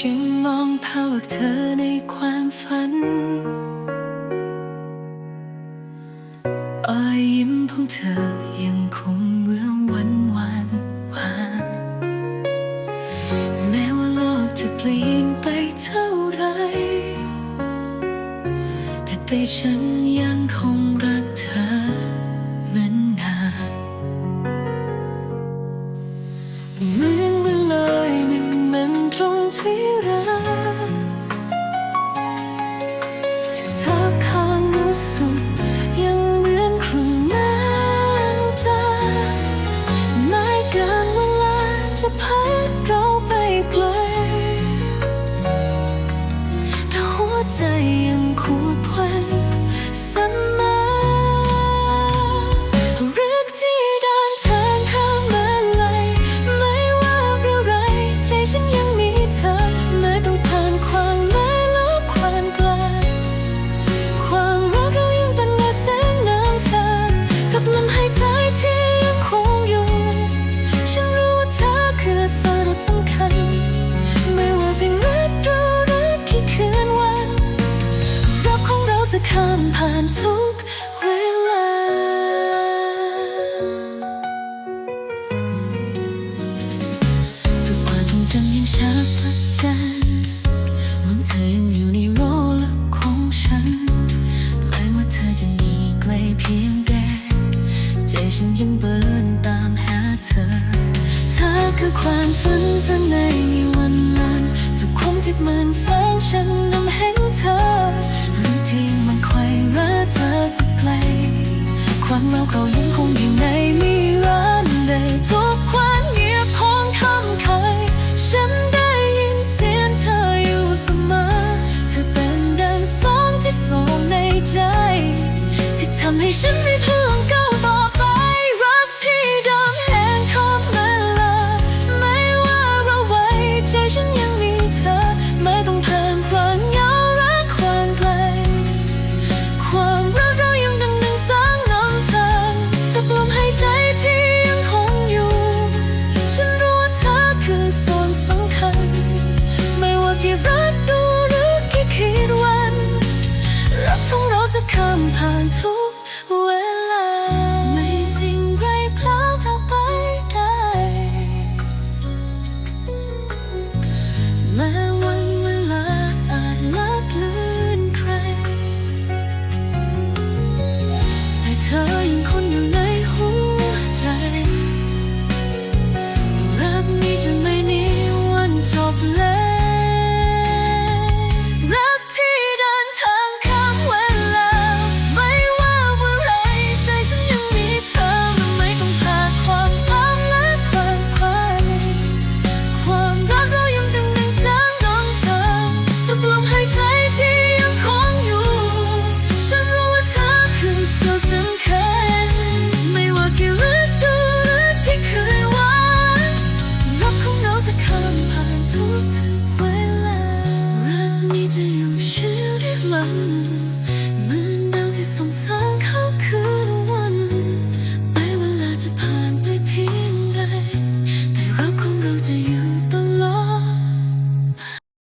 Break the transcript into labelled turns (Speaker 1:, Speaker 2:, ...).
Speaker 1: ฉันมองภาพเธอในความฝันรอยยิ้มของเธอยังคงเหมือนวันวานวานแม้ว่าโลกจะเปลี่ยนไปเท่าไร แต่ใจฉัน รักเธอข้างรู้สุด ข้ามผ่านทุกเวลา ทุกความทรงจำยังชัดประจันวันเธอยังอยู่ในโรลของฉัน ไม่ว่าเธอจะมีไกลเพียงใดใจฉันยังเบินตามหาเธอเธอคือความฝันเธอในวันนั้นทุกคมที่เหมือนฝันฉัน ความเราเขายังคงอยู่ในนิรันดร์ได้ทุกความเงียบของคำเคยฉันได้ยินเสียงเธออยู่เสมอ เธอเป็นดังสองที่ส่งในใจ ที่ทำให้ฉันไม่พล กดูห